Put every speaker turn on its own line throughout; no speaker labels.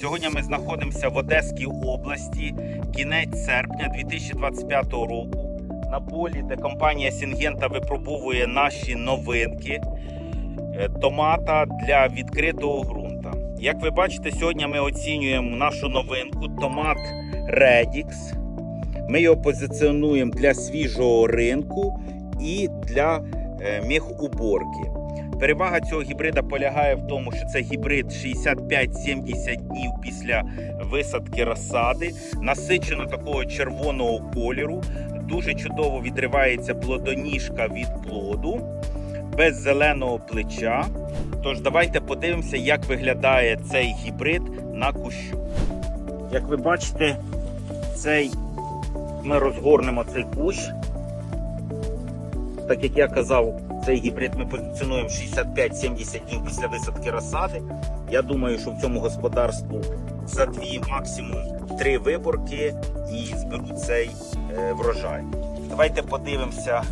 Сьогодні ми знаходимося в Одеській області, кінець серпня 2025 року. На полі, де компанія Сінгента випробовує наші новинки е, томата для відкритого ґрунта. Як ви бачите, сьогодні ми оцінюємо нашу новинку томат Redix. Ми його позиціонуємо для свіжого ринку і для е, міхуборки. Перевага цього гібрида полягає в тому, що це гібрид 65-70 днів після висадки розсади, насичено такого червоного кольору, дуже чудово відривається плодоніжка від плоду, без зеленого плеча. Тож давайте подивимося, як виглядає цей гібрид на кущу. Як ви бачите, цей ми розгорнемо цей кущ. Так як я казав, цей гібрид ми позиціонуємо 65-70 днів після висадки розсади. Я думаю, що в цьому господарству за дві, максимум три виборки і зберуть цей е, врожай. Давайте подивимося,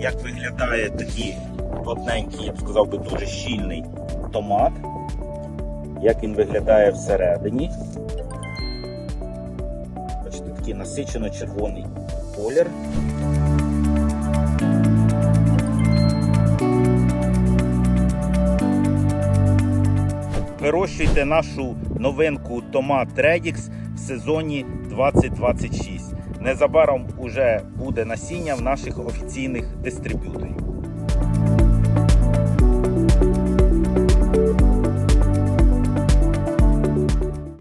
як виглядає такий плотненький, я б сказав би, дуже щільний томат. Як він виглядає всередині. Бачите, такий насичено червоний колір. Вирощуйте нашу новинку томат Тредікс в сезоні 2026. Незабаром уже буде насіння в наших офіційних дистриб'юторів.